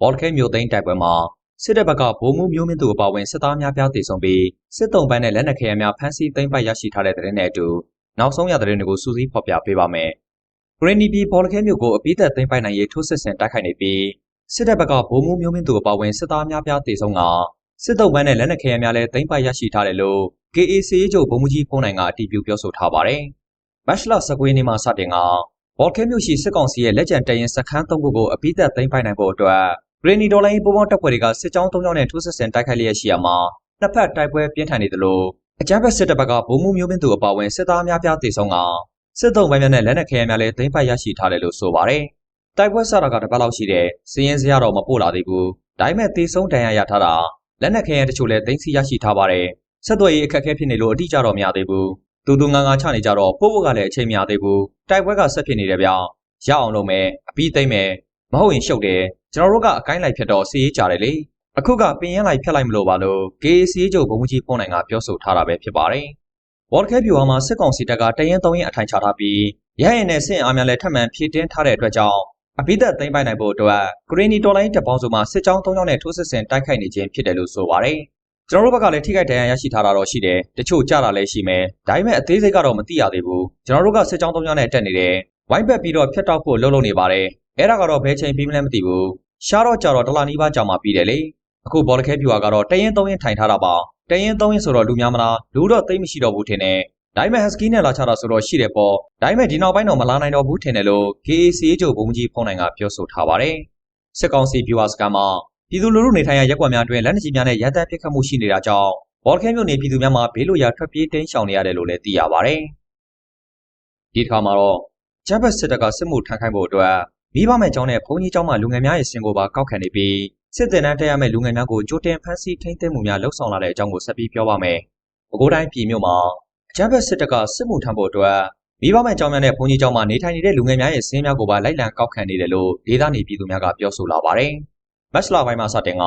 ဘော်လခဲမြို့သိမ်းတိုက်ပွဲမှာစစ်တပ်ဘက်ကဗိုလ်မှူးမျိုးမင်းသူအပါအဝင်စစ်သားများပြားတေဆုံးပြီးစစ်တုံးပန်းနဲ့လက်နက်ခဲယမ်းများဖမ်းဆီးသိမ်းပိုက်ရရှိထားတဲ့တဲ့နဲ့အတူနောက်ဆုံးရတဲ့တွေကိုစူးစီးဖော်ပြပေးပါမယ်။ဂရင်းနီပြည်ဘော်လခဲမြို့ကိုအပိသက်သိမ်းပိုက်နိုင်ရေးထိုးစစ်ဆင်တိုက်ခိုက်နေပြီးစစ်တပ်ဘက်ကဗိုလ်မှူးမျိုးမင်းသူအပါအဝင်စစ်သားများပြားတေဆုံးကစစ်တုံးပန်းနဲ့လက်နက်ခဲယမ်းများလည်းသိမ်းပိုက်ရရှိထားတယ်လို့ KAC ချုပ်ဗိုလ်မှူးကြီးဖုန်းနိုင်ကအတည်ပြုပြောဆိုထားပါတယ်။မတ်လ19ရက်နေ့မှာစတင်က ဘော်လခဲမြို့ရှိစစ်ကောင်စီရဲ့လက်ကျန်တရင်စခန်း၃ခုကိုအပိသက်သိမ်းပိုက်နိုင်ဖို့အတွက်ဂရင်းနီဒေါ်လာရေးပုံပေါင်းတပ်ဖွဲ့တွေကစစ်ကြောင်း၃ကြောင်းနဲ့ထိုးစစ်ဆင်တိုက်ခိုက်လျက်ရှိရမှာနှစ်ဖက်တိုက်ပွဲပြင်းထန်နေသလိုအကြမ်းဖက်စစ်တပ်ဘက်ကဗိုလ်မှူးမျိုးမင်းသူအပါအဝင်စစ်သားများပြားတေဆုံးကစစ်သုံးပိုင်းများနဲ့လက်နက်ခဲယမ်းများလည်းသိမ်းပိုက်ရရှိထားတယ်လို့ဆိုပါတယ်။တိုက်ပွဲဆတာကတစ်ပတ်လောက်ရှိတဲ့စည်ရင်စရတော့မပို့လာသေးဘူး။ဒါပေမဲ့တေဆုံးတန်ရာရထားတာလက်နက်ခဲယမ်းတချို့လည်းသိမ်းဆီးရရှိထားပါတယ်။ဆက်သွယ်ရေးအခက်အခဲဖြစ်နေလို့အတိအကျတော့မရသေးဘူး။ တူတူငါငါချနေကြတော့ပို့ဖို့ကလည်းအချိန်မရသေးဘူး။တိုက်ပွဲကဆက်ဖြစ်နေတယ်ဗျ။ရအောင်လုပ်မယ်အပြီးသိမ့်မယ်မဟုတ်ရင်ရှုပ်တယ်ကျွန်တော်တို့ကအကိုင်းလိုက်ဖြတ်တော့စီးရေးကြတယ်လေအခုကပင်ရင်လိုက်ဖြတ်လိုက်မလို့ပါလို့ KAC ချုပ်ဘုံကြီးပုံနိုင်ကပြောဆိုထားတာပဲဖြစ်ပါတယ်ဝေါ်ဒ်ကဲဗျူဟာမှာစစ်ကောင်စီတပ်ကတရင်သုံးရင်အထိုင်ချထားပြီးရဟရင်နဲ့စစ်အားများလည်းထပ်မံဖြည့်တင်းထားတဲ့အတွက်ကြောင့်အပိသက်သိမ်းပိုက်နိုင်ဖို့အတွက်ဂရင်းနီတော်လိုင်းတပ်ပေါင်းစုမှာစစ်ကြောင်း၃ကြောင်းနဲ့ထိုးစစ်ဆင်တိုက်ခိုက်နေခြင်းဖြစ်တယ်လို့ဆိုပါတယ် ကျွန်တော်တို့ဘက်ကလည်းထိခိုက်ဒဏ်ရာရရှိထားတာတော့ရှိတယ်တချို့ကြတာလည်းရှိမယ်ဒါပေမဲ့အသေးစိတ်ကတော့မသိရသေးဘူးကျွန်တော်တို့ကစစ်ကြောင်း၃ကြောင်းနဲ့တက်နေတယ်ဝိုင်းဘက်ပြီးတော့ဖျက်တောက်ဖို့လှုပ်လှုပ်နေပါတယ်အဲ့ဒါကတော့ဘယ်ချိန်ပြီးမလဲမသိဘူးရှားတော့ကြတော့တလာနီးပါးကြာမှပြီးတယ်လေအခုဘောလခဲပြူကတော့တရင်သုံးရင်ထိုင်ထားတာပါတရင်သုံးရင်ဆိုတော့လူများမလားလူတော့သိမ့်မရှိတော့ဘူးထင်တယ်ဒါပေမဲ့ဟက်စကီနဲ့လာချတာဆိုတော့ရှိတယ်ပေါ့ဒါပေမဲ့ဒီနောက်ပိုင်းတော့မလာနိုင်တော့ဘူးထင်တယ်လို့ KAC ချုပ်ဘုံကြီးဖုန်းနိုင်ကပြောဆိုထားပါတယ်စစ်ကောင်စီပြူဟာစကန်မှာ ပြည်သူလူထုနေထိုင်ရာရက်ကွက်များအတွင်းလက်နက်ကြီးများနဲ့ရန်တပ်ပစ်ခတ်မှုရှိနေတာကြောင့်ဘောလခဲမြို့နယ်ပြည်သူများမှာဘေးလွတ်ရာထွက်ပြေးတိမ်းရှောင်နေရတယ်လို့လည်းသိရပါတယ်ဒီတစ်ခါမှာတော့ဂျပ်ဘတ်စစ်တပ်ကစစ်မှုထမ်းခိုင်းဖို့အတွက်မိဘမဲ့ကျောင်းနဲ့ဘုန်းကြီးကျောင်းမှလူငယ်များရဲ့စင်ကိုပါကောက်ခံနေပြီးစစ်တင်တန်းတက်ရမယ့်လူငယ်များကိုကြိုတင်ဖမ်းဆီးထိန်းသိမ်းမှုများလှုပ်ဆောင်လာတဲ့အကြောင်းကိုဆက်ပြီးပြောပါမယ်။ပဲခူးတိုင်းပြည်မြို့မှာအကြမ်းဖက်စစ်တပ်ကစစ်မှုထမ်းဖို့အတွက်မိဘမဲ့ကျောင်းများနဲ့ဘုန်းကြီးကျောင်းမှာနေထိုင်နေတဲ့လူငယ်များရဲ့စင်းများကိုပါလိုက်လံကောက်ခံနေတယ်လို့ဒေသနေပြည်သူများကပြောဆိုလာပါတယ်။ မတ်လပိုင်းမှာစတင်က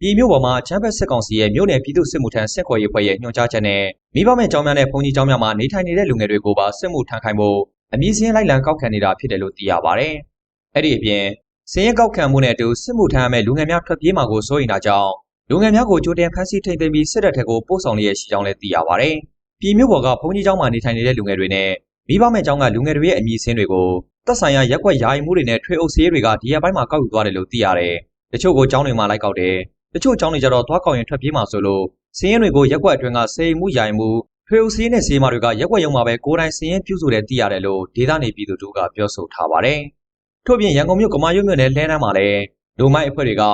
ပြည်မြို့ပေါ်မှာအချမ်းဘက်စစ်ကောင်စီရဲ့မြို့နယ်ပြည်သူစစ်မှုထမ်းစစ်ခွေရေးဖွဲ့ရဲ့ညွှန်ကြားချက်နဲ့မိဘမဲ့ကျောင်းများနဲ့ဘုန်းကြီးကျောင်းများမှာနေထိုင်နေတဲ့လူငယ်တွေကိုပါစစ်မှုထမ်းခိုင်းဖို့အမည်စင်းလိုက်လံကောက်ခံနေတာဖြစ်တယ်လို့သိရပါတယ်။အဲ့ဒီအပြင်စင်းရဲကောက်ခံမှုနဲ့အတူစစ်မှုထမ်းရမယ့်လူငယ်များထွက်ပြေးမှာကိုစိုးရိမ်တာကြောင့်လူငယ်များကိုကြိုတင်ဖမ်းဆီးထိန်းသိမ်းပြီးစစ်တပ်ထက်ကိုပို့ဆောင်လျက်ရှိကြောင်းလည်းသိရပါတယ်။ပြည်မြို့ပေါ်ကဘုန်းကြီးကျောင်းမှာနေထိုင်နေတဲ့လူငယ်တွေနဲ့မိဘမဲ့ကျောင်းကလူငယ်တွေရဲ့အမည်စင်းတွေကိုသက်ဆိုင်ရာရက်ွက်ယာယီမှုတွေနဲ့ထွေအုပ်စည်းတွေကဒီရက်ပိုင်းမှာကောက်ယူသွားတယ်လို့သိရတယ်။ တချို့ကိုကျောင်းတွေမှာလိုက်ကောက်တယ်။တချို့ကျောင်းတွေကျတော့သွားကောက်ရင်ထွက်ပြေးမှာဆိုလို့စင်းရဲတွေကိုရက်ွက်အတွင်းကစေမှုယာယီမှုထွေအုပ်စည်းနဲ့စီမာတွေကရက်ွက်ရုံမှာပဲကိုယ်တိုင်စင်းရဲပြုစုတယ်သိရတယ်လို့ဒေသနေပြည်သူတို့ကပြောဆိုထားပါတယ်။ထို့ပြင်ရန်ကုန်မြို့ကမာရွတ်မြို့နယ်လှန်းတန်းမှာလည်းလူမိုက်အဖွဲ့တွေက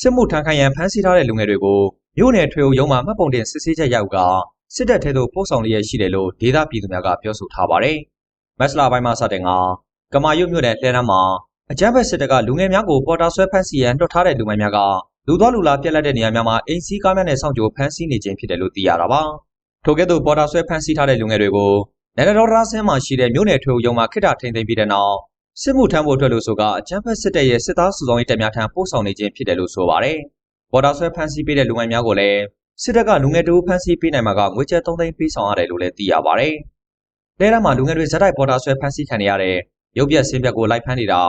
စစ်မှုထမ်းခိုင်းရန်ဖမ်းဆီးထားတဲ့လူငယ်တွေကိုမြို့နယ်ထွေအုပ်ရုံးမှာမှတ်ပုံတင်စစ်ဆေးချက်ရောက်ကစစ်တပ်ထဲသို့ပို့ဆောင်လျက်ရှိတယ်လို့ဒေသပြည်သူများကပြောဆိုထားပါတယ်။မက်စလာပိုင်းမှာစတင်ကကမာရွတ်မြို့နယ်လှန်းတန်းမှာ အကြမ်းဖက်စစ်တပ်ကလူငယ်များကိုပေါ်တာဆွဲဖမ်းဆီးရန်လွှတ်ထားတဲ့လူမိုက်များကလူသွားလူလာပြက်လက်တဲ့နေရာများမှာအိမ်စီးကားများနဲ့စောင့်ကြိုဖမ်းဆီးနေခြင်းဖြစ်တယ်လို့သိရတာပါ။ထို့ကဲ့သို့ပေါ်တာဆွဲဖမ်းဆီးထားတဲ့လူငယ်တွေကိုနယ်တော်ရာဆင်းမှာရှိတဲ့မြို့နယ်ထွေအုပ်ရုံးမှာခိတ္တထိန်သိမ်းပြီးတဲ့နောက်စစ်မှုထမ်းဖို့အတွက်လို့ဆိုကအကြမ်းဖက်စစ်တပ်ရဲ့စစ်သားစုဆောင်ရေးတပ်များထံပို့ဆောင်နေခြင်းဖြစ်တယ်လို့ဆိုပါတယ်။ပေါ်တာဆွဲဖမ်းဆီးပေးတဲ့လူငယ်များကိုလည်းစစ်တပ်ကလူငယ်တို့ဖမ်းဆီးပေးနိုင်မှာကငွေကျပ်3သိန်းပေးဆောင်ရတယ်လို့လည်းသိရပါတယ်။လဲရမှာလူငယ်တွေဇက်တိုက်ပေါ်တာဆွဲဖမ်းဆီးခံရတဲ့ရုပ်ပြက်ဆင်းပြက်ကိုလိုက်ဖမ်းနေတာ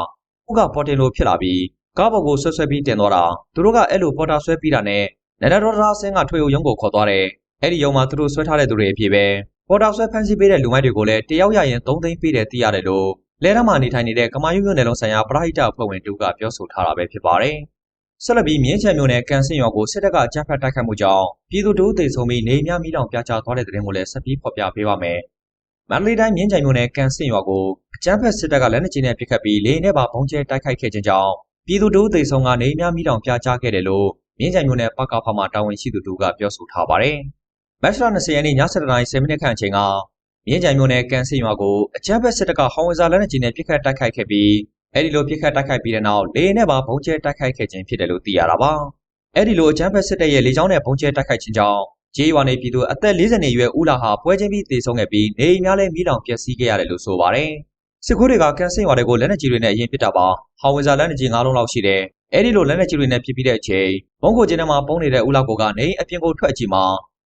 ဥကပေါ်တင်လို့ဖြစ်လာပြီးကားပေါ်ကိုဆွဲဆွဲပြီးတင်သွားတာသူတို့ကအဲ့လိုပေါ်တာဆွဲပြီးတာနဲ့နန္ဒတော်ရာဆင်းကထွေအုပ်ရုံးကိုခေါ်သွားတယ်အဲ့ဒီရုံးမှာသူတို့ဆွဲထားတဲ့သူတွေအဖြစ်ပဲပေါ်တာဆွဲဖမ်းဆီးပေးတဲ့လူမိုက်တွေကိုလည်းတယောက်ရရင်3သိန်းပေးတယ်သိရတယ်လို့လဲရမှာနေထိုင်နေတဲ့ကမာရွမြို့နယ်လုံးဆိုင်ရာပရိဟိတအဖွဲ့ဝင်တူကပြောဆိုထားတာပဲဖြစ်ပါတယ်ဆက်လက်ပြီးမြင်းချံမြို့နယ်ကန်စင်ရွာကိုစစ်တပ်ကအကြမ်းဖက်တိုက်ခတ်မှုကြောင့်ပြည်သူတို့သေဆုံးပြီးနေများမိလောင်ပြားကျသွားတဲ့တဲ့ရင်ကိုလည်းဆက်ပြီးဖော်ပြပေးပါမယ်။ မန္တလေးတိုင်းမြင်းချံမြို့နယ်ကန်စင်ရွာကိုအကြမ်းဖက်စစ်တပ်ကလက်နက်ကြီးနဲ့ပစ်ခတ်ပြီးလေနဲ့ပါဘုံကျဲတိုက်ခိုက်ခဲ့ခြင်းကြောင့်ပြည်သူတို့သေဆုံးကနေများမိလောင်ပြားကျခဲ့တယ်လို့မြင်းချံမြို့နယ်ပကဖမှတာဝန်ရှိသူတို့ကပြောဆိုထားပါတယ်။မတ်လ20ရက်နေ့ည7:10မိနစ်ခန့်အချိန်ကမြင်းချံမြို့နယ်ကန်စင်ရွာကိုအကြမ်းဖက်စစ်တပ်ကဟောင်းဝဇာလက်နက်ကြီးနဲ့ပစ်ခတ်တိုက်ခိုက်ခဲ့ပြီးအဲ့ဒီလိုပြစ်ခတ်တိုက်ခိုက်ပြီးတဲ့နောက်လေနဲ့ပါဘုံကျဲတိုက်ခိုက်ခဲ့ခြင်းဖြစ်တယ်လို့သိရတာပါ။အဲ့ဒီလိုအကြမ်းဖက်စစ်တပ်ရဲ့လေကြောင်းနဲ့ဘုံကျဲတိုက်ခိုက်ခြင်းကြောင့် ဂျေးရွာနေပြည်သူအသက်40နှစ်အရွယ်ဦးလာဟာပွဲချင်းပြီးသေဆုံးခဲ့ပြီးနေအိမ်များလည်းမိလောင်ပျက်စီးခဲ့ရတယ်လို့ဆိုပါတယ်။စစ်ကူးတွေကကန်ဆင်ရွာတွေကိုလက်နက်ကြီးတွေနဲ့အရင်ပစ်တာပါ။ဟောင်ဝဇာလက်နက်ကြီး9လုံးလောက်ရှိတယ်။အဲ့ဒီလိုလက်နက်ကြီးတွေနဲ့ပစ်ပြီးတဲ့အချိန်ဘုံကိုကျင်းထဲမှာပုံနေတဲ့ဦးလာကိုကနေအပြင်ကိုထွက်ကြည့်မှာ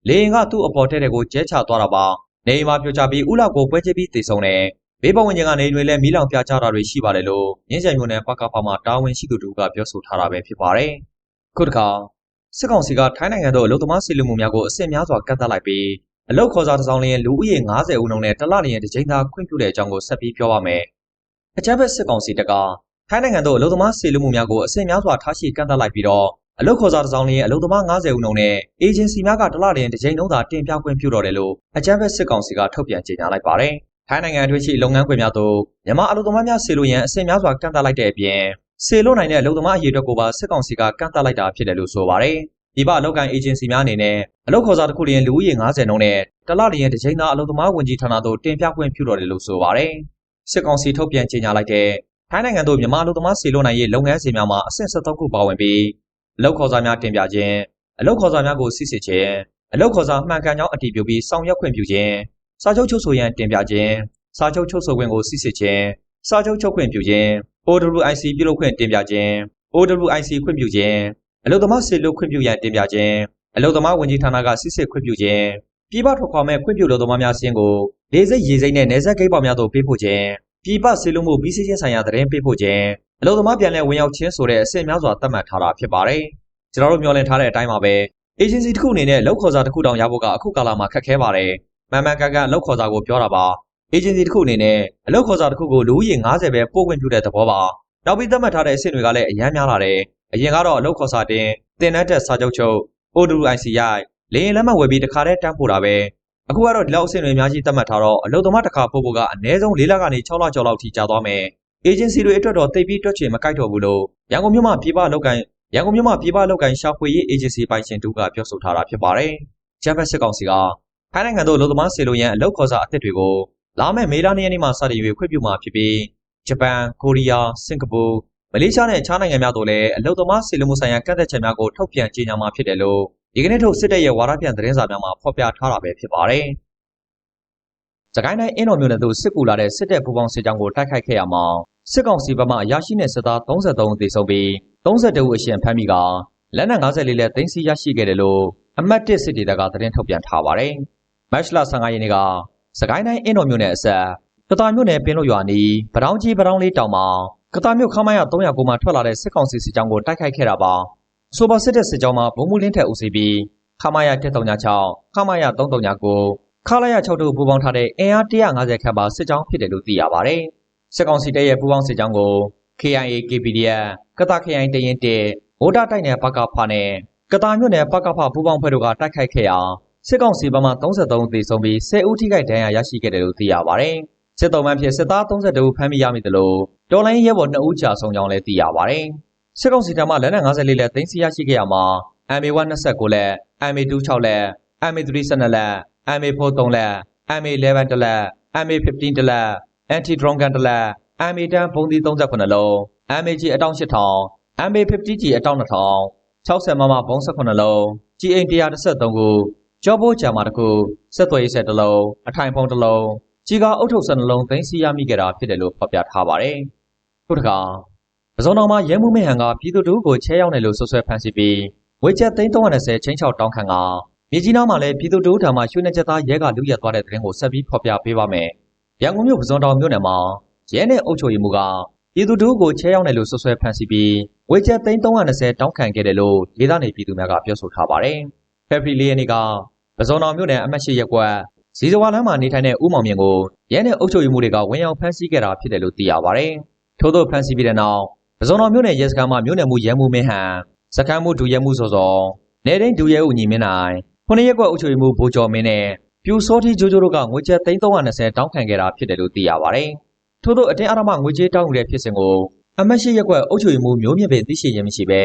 လေရင်ကသူ့အပေါ်ထဲတဲ့ကိုကျဲချသွားတာပါ။နေအိမ်မှာပြိုကျပြီးဦးလာကိုပွဲချင်းပြီးသေဆုံးတယ်ဘေးပဝန်းကျင်ကနေတွေလည်းမီးလောင်ပြကြတာတွေရှိပါတယ်လို့မြင်းကြံမျိုးနယ်ပကဖမှာတာဝန်ရှိသူတို့ကပြောဆိုထားတာပဲဖြစ်ပါတယ်ခုတစ်ခါ စစ်ကောင်စီကထိုင်းနိုင်ငံသို့အလုသမားစီလူမှုများကိုအစစ်များစွာကန့်သတ်လိုက်ပြီးအလုခေါ်စာတစ်စောင်းလျင်လူဦးရေ90ဦးနှုန်းနဲ့တလလျင်တစ်ကြိမ်သာခွင့်ပြုတဲ့အကြောင်းကိုဆက်ပြီးပြောပါမယ်အကြမ်းဖက်စစ်ကောင်စီတပ်ကထိုင်းနိုင်ငံသို့အလုသမားစီလူမှုများကိုအစစ်များစွာထားရှိကန့်သတ်လိုက်ပြီးတော့အလုခေါ်စာတစ်စောင်းလျင်အလုသမား90ဦးနှုန်းနဲ့အေဂျင်စီများကတလလျင်တစ်ကြိမ်နှုန်းသာတင်ပြခွင့်ပြုတော့တယ်လို့အကြမ်းဖက်စစ်ကောင်စီကထုတ်ပြန်ကြေညာလိုက်ပါတယ်ထိုင်းနိုင်ငံအတွင်းရှိလုပ်ငန်းခွင်များသို့မြန်မာအလုပ်သမားများဆေလို့ရန်အဆင့်များစွာကန့်သတ်လိုက်တဲ့အပြင် ဆေလို့နိုင်တဲ့အလုပ်သမားအရေးအတွက်ကိုပါစစ်ကောင်စီကကန့်သတ်လိုက်တာဖြစ်တယ်လို့ဆိုပါတယ်။ဒီပအလုပ်ကိုင်အေဂျင်စီများအနေနဲ့အလုပ်ခေါ်စာတစ်ခုလျင်လူဦးရေ90နှုန်းနဲ့တလလျင်တစ်ချိန်သာအလုပ်သမားဝင်ကြီးဌာနသို့တင်ပြခွင့်ပြုတော်တယ်လို့ဆိုပါတယ်။စစ်ကောင်စီထုတ်ပြန်ကြေညာလိုက်တဲ့ထိုင်းနိုင်ငံသို့မြန်မာအလုပ်သမားဆေလို့နိုင်ရေးလုပ်ငန်းစဉ်များမှာအဆင့်73ခုပါဝင်ပြီးအလုပ်ခေါ်စာများတင်ပြခြင်းအလုပ်ခေါ်စာများကိုစစ်ဆေးခြင်းအလုပ်ခေါ်စာမှန်ကန်ကြောင်းအတည်ပြုပြီးဆောင်ရွက်ခွင့်ပြုခြင်းစာချုပ်ချုပ်ဆိုရန်တင်ပြခြင်းစာချုပ်ချုပ်ဆိုခွင့်ကိုစစ်ဆေးခြင်းစာချုပ်ချုပ်ခွင့်ပြုခြင်း OWIC ပြုလုပ်ခွင့်တင်ပြခြင်း OWIC ခွင့်ပြုခြင်းအလုပ်သမားစေလွတ်ခွင့်ပြုရန်တင်ပြခြင်းအလုပ်သမားဝန်ကြီးဌာနကစစ်ဆေးခွင့်ပြုခြင်းပြည်ပထွက်ခွာမဲ့ခွင့်ပြုလုပ်သမားများစင်းကိုလေစိတ်ရေစိတ်နဲ့နေဆက်ဂိတ်ပေါများသို့ပေးပို့ခြင်းပြည်ပစေလွတ်မှုပြီးစီးခြင်းဆိုင်ရာသတင်းပေးပို့ခြင်းအလုပ်သမားပြန်လည်ဝင်ရောက်ခြင်းဆိုတဲ့အဆင့်များစွာသတ်မှတ်ထားတာဖြစ်ပါတယ်ကျွန်တော်တို့မျှော်လင့်ထားတဲ့အတိုင်းပါပဲ agency တစ်ခုအနေနဲ့လောက်ခေါ်စာတစ်ခုတောင်ရဖို့ကအခုကာလမှာခက်ခဲပါတယ်မှန်မှန်ကန်ကန်လောက်ခေါ်စာကိုပြောတာပါ agency တစ်ခုအနေနဲ့အလုပ်ခေါ်စာတစ်ခုကိုလူဦးရေ90ပဲပို့ခွင့်ပြုတဲ့သဘောပါ။နောက်ပြီးသတ်မှတ်ထားတဲ့အဆင့်တွေကလည်းအများများလာတယ်။အရင်ကတော့အလုပ်ခေါ်စာတင်တင်တဲ့တက်စာချုပ်ချုပ် OWIC ရိုက်လေရင်လက်မှတ်ဝယ်ပြီးတခါတည်းတန်းပို့တာပဲ။အခုကတော့ဒီလောက်အဆင့်တွေအများကြီးသတ်မှတ်ထားတော့အလုပ်သမားတစ်ခါပို့ဖို့ကအနည်းဆုံး၄လကနေ6လကျော်လောက်ထိကြာသွားမယ်။ agency တွေအတွက်တော့တိတ်ပြီးတွက်ချင်မကိုက်တော့ဘူးလို့ရန်ကုန်မြို့မှာပြည်ပလောက်ကိုင်းရန်ကုန်မြို့မှာပြည်ပလောက်ကိုင်းရှာဖွေရေး agency ပိုင်ရှင်တူကပြောဆိုထားတာဖြစ်ပါတယ်။ဂျပန်စစ်ကောင်စီကထိုင်းနိုင်ငံသို့အလုပ်သမားစေလိုရန်အလုပ်ခေါ်စာအသစ်တွေကို လာမယ့်မေလ2ရက်နေ့မှစတင်၍ခွင့်ပြုမှာဖြစ်ပြီးဂျပန်၊ကိုရီးယား၊စင်ကာပူ၊မလေးရှားနဲ့အခြားနိုင်ငံများတို့လည်းအလုပ်သမားစီလူမှုဆိုင်ရာကန့်သက်ချက်များကိုထုတ်ပြန်ကြေညာမှာဖြစ်တယ်လို့ဒီကနေ့ထုတ်စစ်တပ်ရဲ့ဝါဒပြန်သတင်းစာများမှာဖော်ပြထားတာပဲဖြစ်ပါတယ်။စကိုင်းတိုင်းအင်းတော်မြို့နယ်သို့စစ်ကူလာတဲ့စစ်တပ်ပူးပေါင်းစစ်ကြောင်းကိုတိုက်ခိုက်ခဲ့ရမှာစစ်ကောင်စီဘက်မှအရာရှိနဲ့စစ်သား33ဦးသေဆုံးပြီး32ဦးအရှင်ဖမ်းမိကလက်နက်54လက်သိမ်းဆည်းရရှိခဲ့တယ်လို့အမတ်1စစ်ဒေသကသတင်းထုတ်ပြန်ထားပါတယ်။မတ်လ15ရက်နေ့က စကိုင်းတိုင်းအင်းတော်မြို့နယ်အစပ်ကတာမြို့နယ်ပင်လို့ရွာနီးဗတောင်းကြီးဗတောင်းလေးတောင်မှာကတာမြို့ခမိုင်းရ309မှာထွက်လာတဲ့စစ်ကောင်စီစစ်ကြောင်းကိုတိုက်ခိုက်ခဲ့တာပါ။ဆိုပါစစ်တပ်စစ်ကြောင်းမှာဘုံမူလင်းထက်ဦးစီးပြီးခမိုင်းရ136ခမိုင်းရ339ခလာရ6တို့ပူးပေါင်းထားတဲ့အင်အား150ခန့်ပါစစ်ကြောင်းဖြစ်တယ်လို့သိရပါတယ်။စစ်ကောင်စီတပ်ရဲ့ပူးပေါင်းစစ်ကြောင်းကို KIA KPDF ကတာ KIA တရင်တဲမိုးတာတိုက်နယ်ပကဖနဲ့ကတာမြို့နယ်ပကဖပူးပေါင်းဖွဲ့တို့ကတိုက်ခိုက်ခဲ့ရာ စစ်ကောင်စီဘက်မှ33ဦးသေဆုံးပြီး10ဦးထိခိုက်ဒဏ်ရာရရှိခဲ့တယ်လို့သိရပါတယ်။စစ်တုံးမှန်ဖြစ်စစ်သား32ဦးဖမ်းမိရမိတယ်လို့တော်လိုင်းရဲဘော်2ဦးကြာဆုံးကြောင်းလည်းသိရပါတယ်။စစ်ကောင်စီတပ်မှလက်နက်54လက်သိမ်းဆည်းရရှိခဲ့ရမှာ MA1 29လက် MA2 6လက် MA3 12လက် MA4 3လက် MA11 တလက် MA15 တလက် Anti drone gun တလက် MA10 ဘုံသီး38လုံး MAG အတောင်8000 MA50G အတောင်2000 60မမဘုံ18လုံး GA 113ခု ကြောပိုးဂျာမာတစ်ခုဆက်သွယ်ရေးဆက်တစ်လုံးအထိုင်ဖုံးတစ်လုံးကြီးကားအုတ်ထုတ်ဆက်နှလုံးသိမ်းဆည်းရမိခဲ့တာဖြစ်တယ်လို့ဖော်ပြထားပါတယ်။ခုတခါပဇွန်တော်မှာရဲမှုမဟန်ကပြည်သူတို့ကိုချဲရောက်တယ်လို့ဆွဆွဲဖမ်းဆီးပြီးဝေချက်သိန်း330ချင်းချောက်တောင်းခံကမြေကြီးနားမှာလည်းပြည်သူတို့ထံမှရွှေနေချက်သားရဲကလူရက်သွားတဲ့တဲ့ရင်ကိုဆက်ပြီးဖော်ပြပေးပါမယ်။ရန်ကုန်မြို့ပဇွန်တော်မြို့နယ်မှာရဲနဲ့အုပ်ချုပ်ရေးမှူးကပြည်သူတို့ကိုချဲရောက်တယ်လို့ဆွဆွဲဖမ်းဆီးပြီးဝေချက်သိန်း330တောင်းခံခဲ့တယ်လို့ဒေသနေပြည်သူများကပြောဆိုထားပါတယ်။ဖေဖော်ဝါရီလနေ့က ပဇွန်တော်မြို့နယ်အမတ်ရှိရက်ကွက်ဇီဇဝါလမ်းမှာနေထိုင်တဲ့ဦးမောင်မြင့်ကိုရဲနဲ့အုပ်ချုပ်ရေးမှူးတွေကဝင်ရောက်ဖမ်းဆီးခဲ့တာဖြစ်တယ်လို့သိရပါတယ်။ထို့သောဖမ်းဆီးပြီးတဲ့နောက်ပဇွန်တော်မြို့နယ်ရဲစခန်းမှာမြို့နယ်မှုရဲမှုမင်းဟန်စခန်းမှုဒူရဲမှုစောစောနေတိုင်းဒူရဲဦးညီမင်းနိုင်ခုနှစ်ရက်ကွက်အုပ်ချုပ်ရေးမှူးဘိုးကျော်မင်းနဲ့ပြူစောတိဂျိုဂျိုတို့ကငွေကျပ်330တောင်းခံခဲ့တာဖြစ်တယ်လို့သိရပါတယ်။ထို့သောအတင်းအဓမ္မငွေကြေးတောင်းယူတဲ့ဖြစ်စဉ်ကိုအမတ်ရှိရက်ကွက်အုပ်ချုပ်ရေးမှူးမျိုးမြင့်ပင်သိရှိခြင်းမရှိဘဲ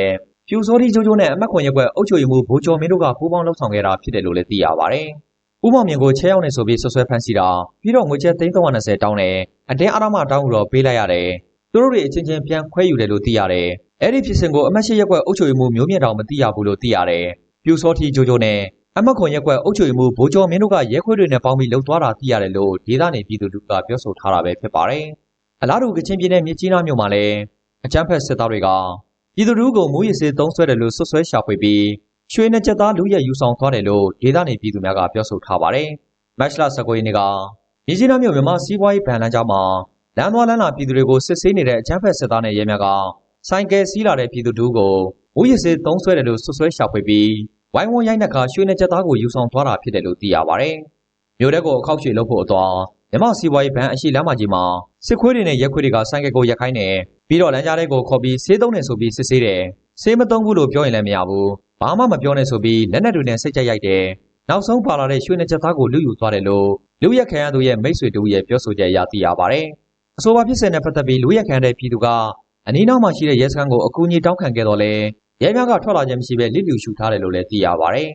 ပြူစောတိဂျိုဂျိုနဲ့အမတ်ခွန်ရက်ကွက်အုပ်ချုပ်ရေးမှူးဘိုးကျော်မင်းတို့ကပူးပေါင်းလှုပ်ဆောင်ခဲ့တာဖြစ်တယ်လို့လည်းသိရပါတယ်။ဦးမောင်မြင့်ကိုချဲရောက်နေဆိုပြီးဆွဆွဲဖမ်းဆီးတာပြီးတော့ငွေကျပ်330တောင်းတယ်အတင်းအဓမ္မတောင်းယူတော့ပေးလိုက်ရတယ်သူတို့တွေအချင်းချင်းပြန်ခွဲယူတယ်လို့သိရတယ်အဲ့ဒီဖြစ်စဉ်ကိုအမတ်ရှိရက်ကွက်အုပ်ချုပ်ရေးမှူးမျိုးမြင့်တော်မသိရဘူးလို့သိရတယ်ပြူစောတိဂျိုဂျိုနဲ့အမတ်ခွန်ရက်ကွက်အုပ်ချုပ်ရေးမှူးဘိုးကျော်မင်းတို့ကရဲခွေးတွေနဲ့ပေါင်းပြီးလှုပ်သွားတာသိရတယ်လို့ဒေသနေပြည်သူတို့ကပြောဆိုထားတာပဲဖြစ်ပါတယ်အလားတူကချင်ပြည်နယ်မြစ်ကြီးနားမြို့မှာလည်းအကြမ်းဖက်စစ်သားတွေက ပြည်သူတို့ကိုမူရစ်စေးသုံးဆွဲတယ်လို့ဆွဆွဲရှာဖွေပြီးရွှေနဲ့ချက်သားလူရဲယူဆောင်သွားတယ်လို့ဒေသနေပြည်သူများကပြောဆိုထားပါတယ်။မတ်လ19ရက်နေ့က။မြကြီးနားမြို့မြန်မာစီးပွားရေးဗန်လမ်းကြောင်းမှာလမ်းသွားလမ်းလာပြည်သူတွေကိုစစ်ဆေးနေတဲ့အကြမ်းဖက်စစ်သားနဲ့ရဲများကဆိုင်ကယ်စီးလာတဲ့ပြည်သူတို့ကိုဝိရစ်စစ်သုံးဆွဲတယ်လို့ဆွဆွဲရှာဖွေပြီးဝိုင်းဝန်းရိုက်နှက်ခါရွှေနဲ့ချက်သားကိုယူဆောင်သွားတာဖြစ်တယ်လို့သိရပါတယ်။မြို့တက်ကိုအခောက်ရွှေလုပ်ဖို့အသွား မြန်မာစီးပွားရေးဗန်အရှိလမ်းမကြီးမှာစစ်ခွေးတွေနဲ့ရက်ခွေးတွေကဆိုင်ကယ်ကိုရက်ခိုင်းတယ်ပြီးတော့လမ်းကြားထဲကိုခေါ်ပြီးဆေးသုံးတယ်ဆိုပြီးစစ်ဆေးတယ်ဆေးမသုံးဘူးလို့ပြောရင်လည်းမရဘူးဘာမှမပြောနဲ့ဆိုပြီးလက်နက်တွေနဲ့စိတ်ကြက်ရိုက်တယ်နောက်ဆုံးပါလာတဲ့ရွှေနဲ့ချက်သားကိုလူယူသွားတယ်လို့လူရက်ခံရသူရဲ့မိတ်ဆွေတို့ရဲ့ပြောဆိုချက်အရသိရပါတယ်အဆိုပါဖြစ်စဉ်နဲ့ပတ်သက်ပြီးလူရက်ခံတဲ့ပြည်သူကအနီးနောက်မှာရှိတဲ့ရဲစခန်းကိုအကူအညီတောင်းခံခဲ့တော့လဲရဲများကထွက်လာခြင်းမရှိဘဲလစ်လျူရှုထားတယ်လို့လည်းသိရပါတယ်